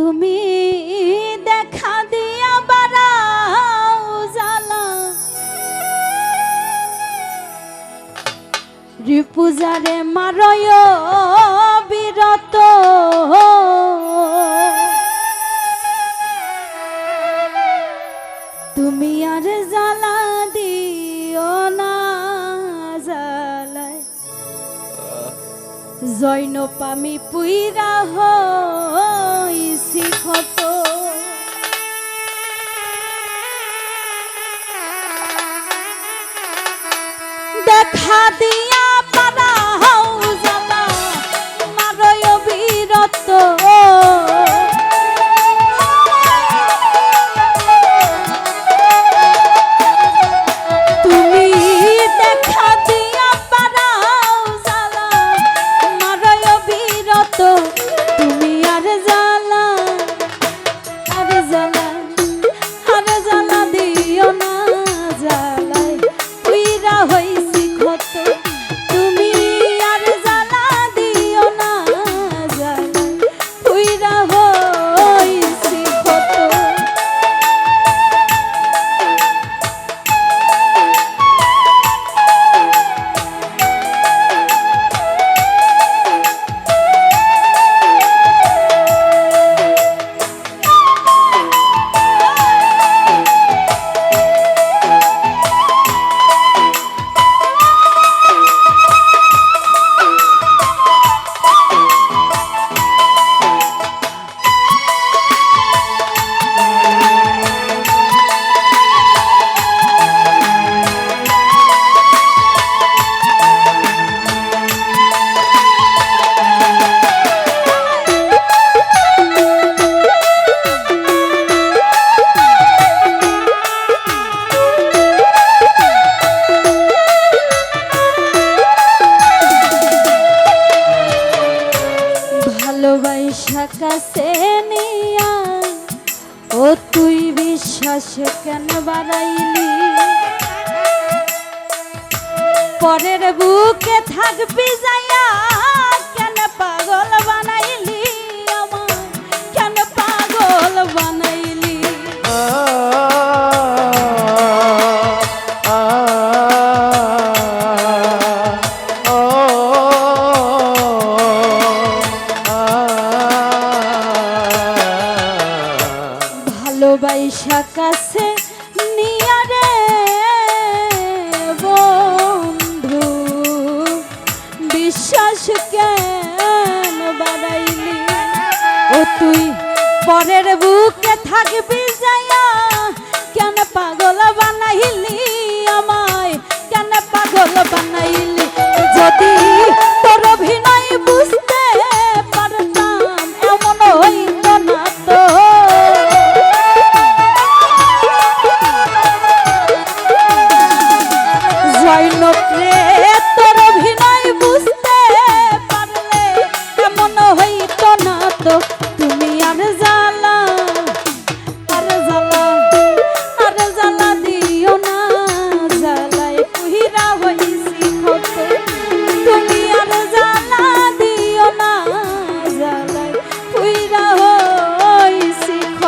তুমি দেখা দিয়া বাড়াও জ্বালা। রিপুজারে মারয় বিরত। তুমি আর জ্বালা দিও না জ্বালায়। জৈনপ পামি পুইরা হইছি ক্ষত দেখা দিয়া ভালোবাসা কাছে নিয়া ও তুই বিশ্বাস কেন বাড়াইলি? পরের বুকে থাকবি যাইয়া তুই পরের বুকে থাকবি যাইয়া কেন পাগল বানাইলি আমায়? কেন পাগল বানাইলি? যদি তোর অভিনয় বুঝতে পারতাম, এমন তো।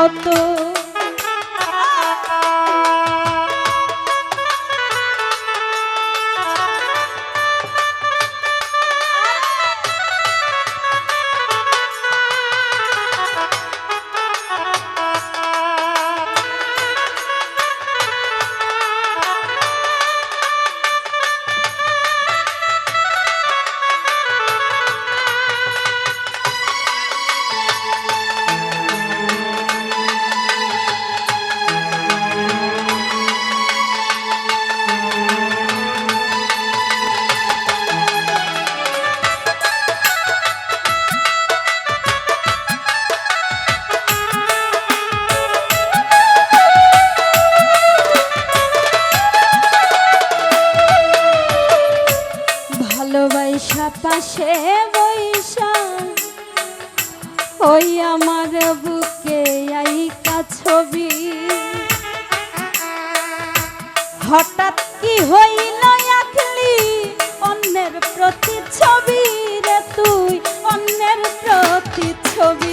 হইছি ছবি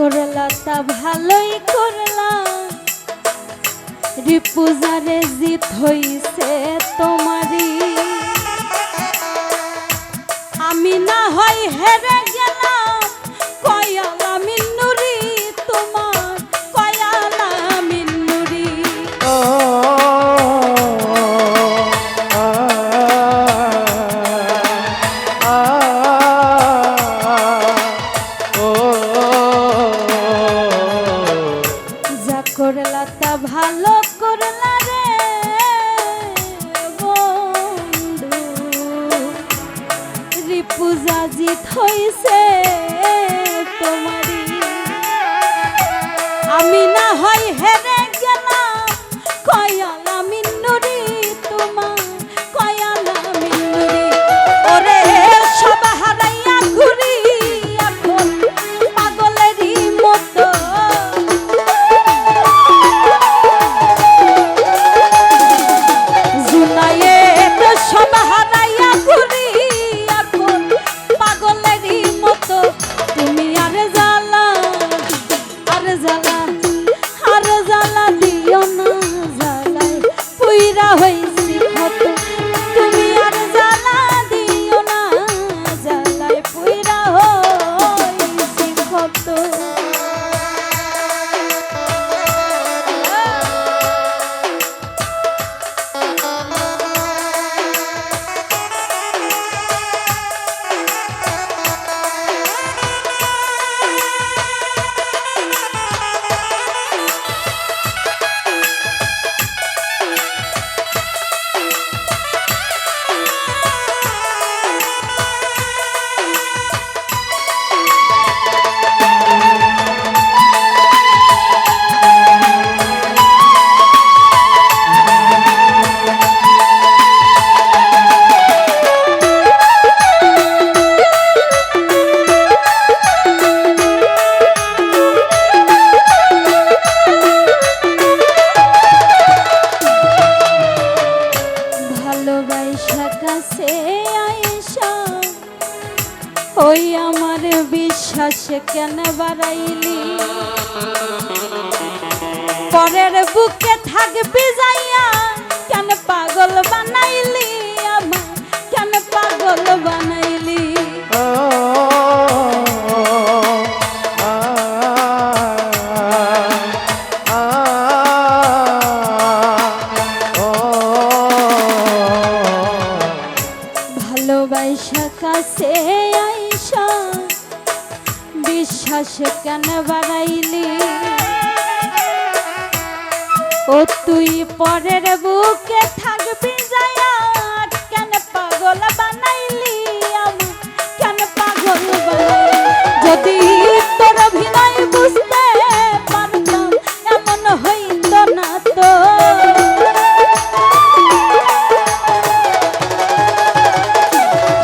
করলা তা ভালোই করলা। রিপুজারে জিত হইছে তোমারই। আমি না হয় হেরে পিজাইয়া কেন পাগল বানাইলি আমায়? কেন পাগল ও তুই পরের বুকে থাকবি কেন পাগল বানাইলি আমার কেন পাগল যদি তোর অভিনয় বুঝতে পারতাম, এমন হইত না তো।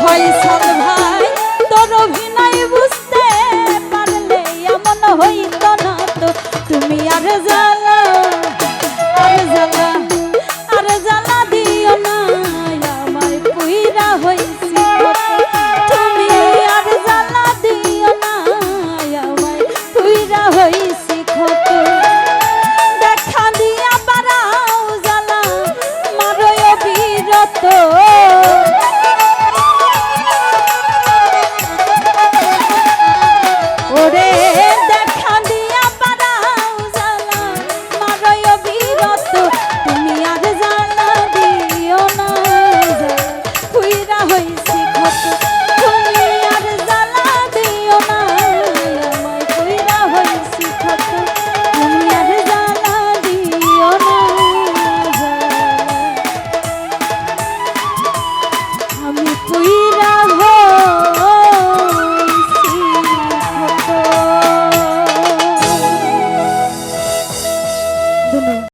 ফয়সাল ভাই, তোর অভিনয়